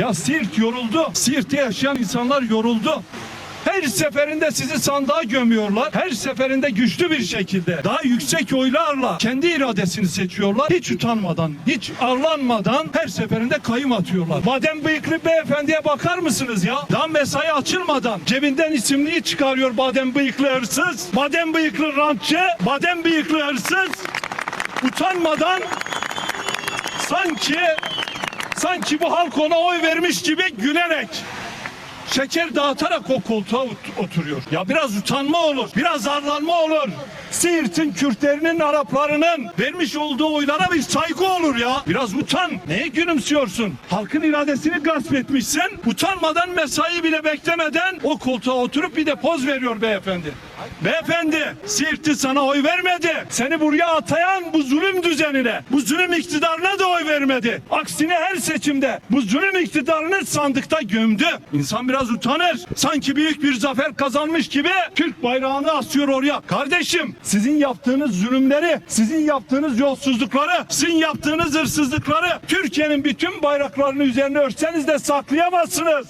Ya Siirt yoruldu. Siirt'te yaşayan insanlar yoruldu. Her seferinde sizi sandığa gömüyorlar. Her seferinde güçlü bir şekilde daha yüksek oylarla kendi iradesini seçiyorlar. Hiç utanmadan, hiç arlanmadan her seferinde kayım atıyorlar. Badem bıyıklı beyefendiye bakar mısınız ya? Daha mesai açılmadan cebinden isimliği çıkarıyor badem bıyıklı hırsız. Badem bıyıklı rantçı, badem bıyıklı hırsız. Utanmadan sanki sanki bu halk ona oy vermiş gibi gülerek şeker dağıtarak o koltuğa ot- oturuyor. Ya biraz utanma olur, biraz arlanma olur. Siirt'in, Kürtlerinin, Araplarının vermiş olduğu oylara bir saygı olur ya. Biraz utan. Neye gülümsüyorsun? Halkın iradesini gasp etmişsin. Utanmadan mesai bile beklemeden o koltuğa oturup bir de poz veriyor beyefendi. Beyefendi, Siirt'ti sana oy vermedi. Seni buraya atayan bu zulüm düzenine, bu zulüm iktidarına da oy vermedi. Aksine her seçimde bu zulüm iktidarını sandıkta gömdü. İnsan biraz utanır. Sanki büyük bir zafer kazanmış gibi Türk bayrağını asıyor oraya. Kardeşim, sizin yaptığınız zulümleri, sizin yaptığınız yolsuzlukları, sizin yaptığınız hırsızlıkları Türkiye'nin bütün bayraklarını üzerine örtseniz de saklayamazsınız.